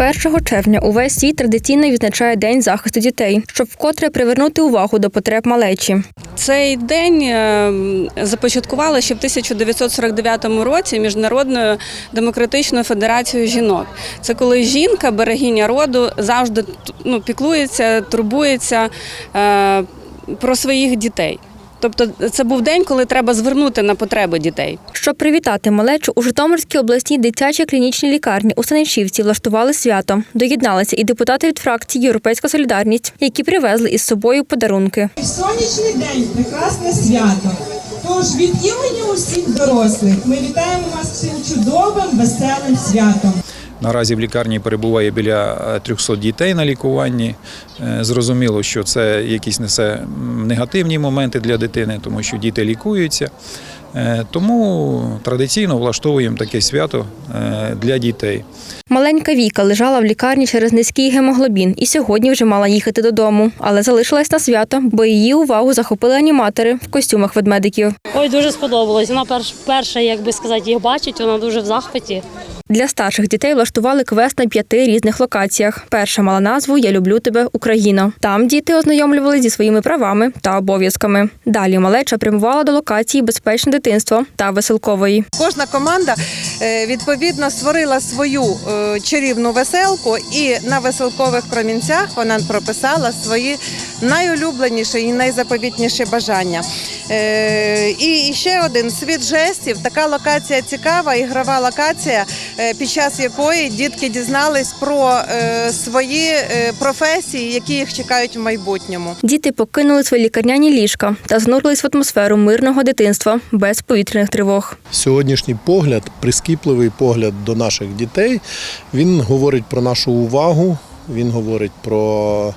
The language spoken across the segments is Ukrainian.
1 червня увесь світ традиційно відзначає День захисту дітей, щоб вкотре привернути увагу до потреб малечі. Цей день е, започаткували ще в 1949 році Міжнародною демократичною федерацією жінок. Це коли жінка, берегиня роду, завжди ну, піклується, турбується е, про своїх дітей. Тобто це був день, коли треба звернути на потреби дітей. Щоб привітати малечу, у Житомирській обласній дитячій клінічній лікарні у Станичівці влаштували свято. Доєдналися і депутати від фракції Європейська солідарність, які привезли із собою подарунки. Сонячний день, прекрасне свято. Тож від імені усіх дорослих ми вітаємо вас цим чудовим, веселим святом. Наразі в лікарні перебуває біля е, 300 дітей на лікуванні. Е, Зрозуміло, що це якісь несе негативні моменти для дитини, тому що діти лікуються. Е, Тому традиційно влаштовуємо таке свято е, для дітей. Маленька Віка лежала в лікарні через низький гемоглобін і сьогодні вже мала їхати додому, але залишилась на свято, бо її увагу захопили аніматори в костюмах ведмедиків. Ой, дуже сподобалось. Вона перш, перша, як би сказати, їх бачить, вона дуже в захваті. Для старших дітей влаштували квест на п'яти різних локаціях. Перша мала назву Я люблю тебе, Україна. Там діти ознайомлювали зі своїми правами та обов'язками. Далі малеча прямувала до локації Безпечне дитинство та веселкової. Кожна команда е, відповідно створила свою е, чарівну веселку, і на веселкових промінцях вона прописала свої найулюбленіші і найзаповітніші бажання. Е, І ще один світ жестів. Така локація цікава, ігрова локація, е, під час якої дітки дізнались про е, свої професії, які їх чекають в майбутньому. Діти покинули свої лікарняні ліжка та занурились в атмосферу мирного дитинства без повітряних тривог. Сьогоднішній погляд, прискіпливий погляд до наших дітей, він говорить про нашу увагу, він говорить про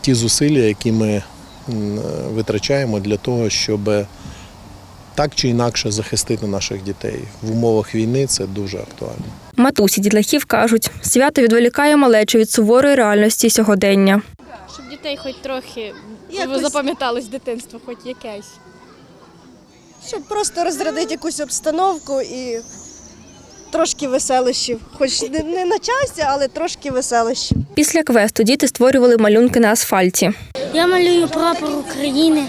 ті зусилля, які ми витрачаємо для того, щоб так чи інакше захистити наших дітей. В умовах війни це дуже актуально. Матусі дітлахів кажуть, свято відволікає малечу від суворої реальності сьогодення. Щоб дітей хоч трохи Якось- запам'яталось дитинство, хоч якесь. щоб просто розрядити якусь обстановку і трошки веселищів. Хоч не, не на часі, але трошки веселищів. Після квесту діти створювали малюнки на асфальті. Я малюю прапор України,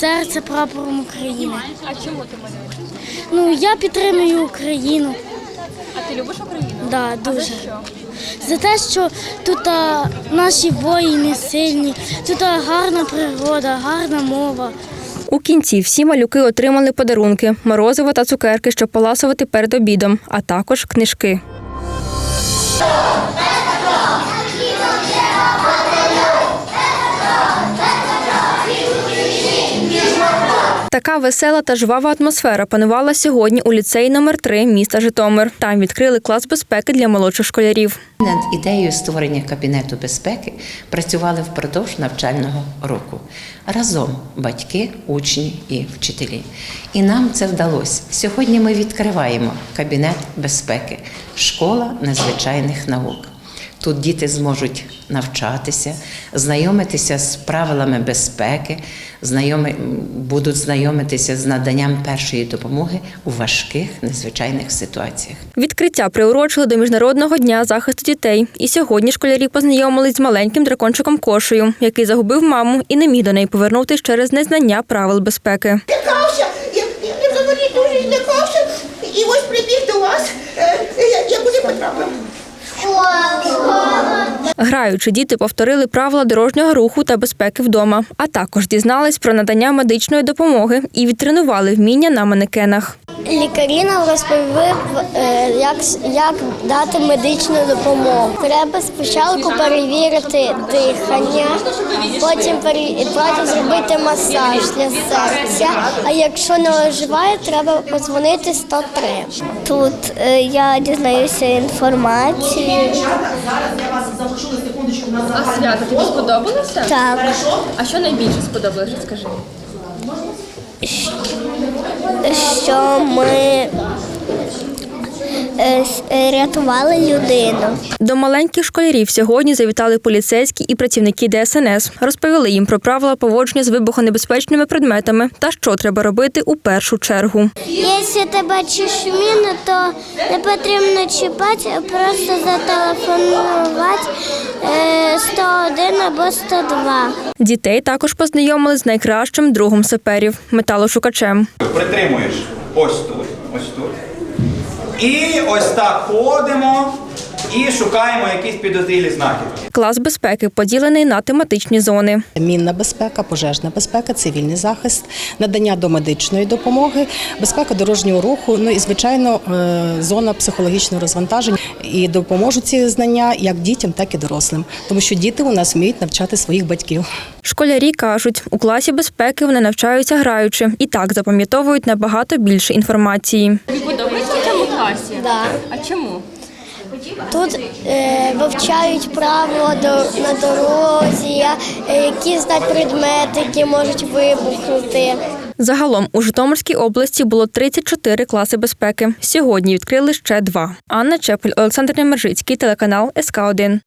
серце прапором України. А чому ти малюєш? Ну, я підтримую Україну. А ти любиш Україну? Да, дуже. що? За те, що тут а, наші воїни сильні, тут а, гарна природа, гарна мова. У кінці всі малюки отримали подарунки, морозиво та цукерки, щоб поласувати перед обідом, а також книжки. Така весела та жвава атмосфера панувала сьогодні у ліцеї номер 3 міста Житомир. Там відкрили клас безпеки для молодших школярів. Над ідеєю створення кабінету безпеки працювали впродовж навчального року. Разом батьки, учні і вчителі. І нам це вдалося. Сьогодні ми відкриваємо кабінет безпеки, школа незвичайних наук. Тут діти зможуть навчатися, знайомитися з правилами безпеки, знайоми, будуть знайомитися з наданням першої допомоги у важких незвичайних ситуаціях. Відкриття приурочили до Міжнародного дня захисту дітей. І сьогодні школярі познайомились з маленьким дракончиком Кошею, який загубив маму і не міг до неї повернутися через незнання правил безпеки. лякався, я, я, я взагалі дуже злякався, і ось прибіг до вас, е, я, я потрапив. Граючи, діти повторили правила дорожнього руху та безпеки вдома, а також дізнались про надання медичної допомоги і відтренували вміння на манекенах. Лікарі нам розповіли, е, як, як дати медичну допомогу. Треба спочатку перевірити дихання, потім, потім зробити масаж для серця. А якщо не оживає, треба подзвонити 103. Тут е, я дізнаюся інформацію. А свято тобі сподобалося? Так. А що найбільше сподобалося, скажи? що ми рятували людину. До маленьких школярів сьогодні завітали поліцейські і працівники ДСНС. Розповіли їм про правила поводження з вибухонебезпечними предметами та що треба робити у першу чергу. Якщо ти бачиш міну, то не потрібно чіпати, а просто зателефонувати е, 101 або 102. Дітей також познайомили з найкращим другом саперів металошукачем. Притримуєш ось тут, ось тут. І ось так ходимо і шукаємо якісь підозрілі знахідки. Клас безпеки поділений на тематичні зони. Мінна безпека, пожежна безпека, цивільний захист, надання домедичної допомоги, безпека дорожнього руху. Ну і звичайно, е, зона психологічного розвантаження. І допоможуть ці знання як дітям, так і дорослим, тому що діти у нас вміють навчати своїх батьків. Школярі кажуть, у класі безпеки вони навчаються граючи і так запам'ятовують набагато більше інформації. Тобі подобається в цьому класі? Да. А чому? Тут е, вивчають правила до, на дорозі, е, які знати предмети, які можуть вибухнути. Загалом у Житомирській області було 34 класи безпеки. Сьогодні відкрили ще два. Анна Чепель, Олександр Немержицький, телеканал СК 1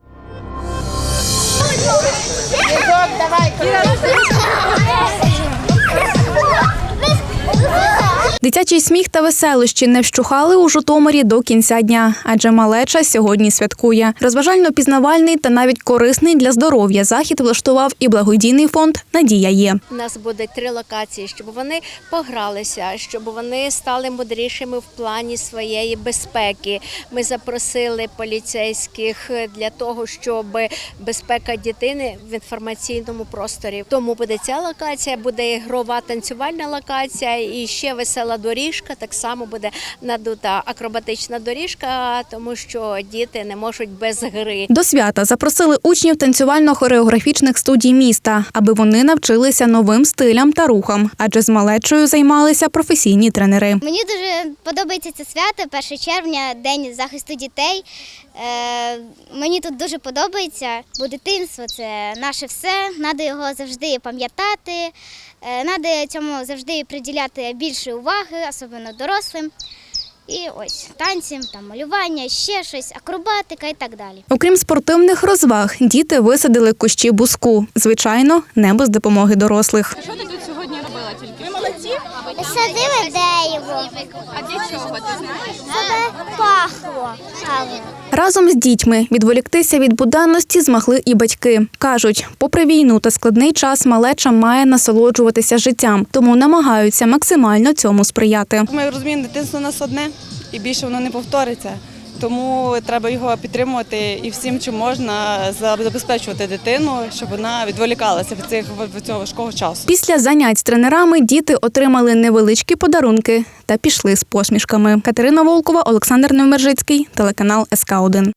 Дитячий сміх та веселощі не вщухали у Житомирі до кінця дня, адже малеча сьогодні святкує. Розважально-пізнавальний та навіть корисний для здоров'я захід влаштував і благодійний фонд Надія є. У нас буде три локації, щоб вони погралися, щоб вони стали мудрішими в плані своєї безпеки. Ми запросили поліцейських для того, щоб безпека дитини в інформаційному просторі. Тому буде ця локація, буде ігрова танцювальна локація і ще весела доріжка. Так само буде надута акробатична доріжка, тому що діти не можуть без гри. До свята запросили учнів танцювально-хореографічних студій міста, аби вони навчилися новим стилям та рухам, адже з малечою займалися професійні тренери. Мені дуже подобається це свято, 1 червня, День захисту дітей. Е, мені тут дуже подобається, бо дитинство це наше все. Треба його завжди пам'ятати. Треба цьому завжди приділяти більше уваги, особливо дорослим. І ось танці, там малювання, ще щось, акробатика і так далі. Окрім спортивних розваг, діти висадили кущі буску. Звичайно, не без допомоги дорослих. Що ти тут Садили дерево, А для чого ти знаєш? щоб пахло. Разом з дітьми відволіктися від буденності змогли і батьки. Кажуть, попри війну та складний час, малеча має насолоджуватися життям, тому намагаються максимально цьому сприяти. Ми розуміємо, дитинство у нас одне і більше воно не повториться. Тому треба його підтримувати і всім, чим можна забезпечувати дитину, щоб вона відволікалася від цих від цього важкого часу. Після занять з тренерами діти отримали невеличкі подарунки та пішли з посмішками. Катерина Волкова, Олександр Невмержицький, телеканал СК 1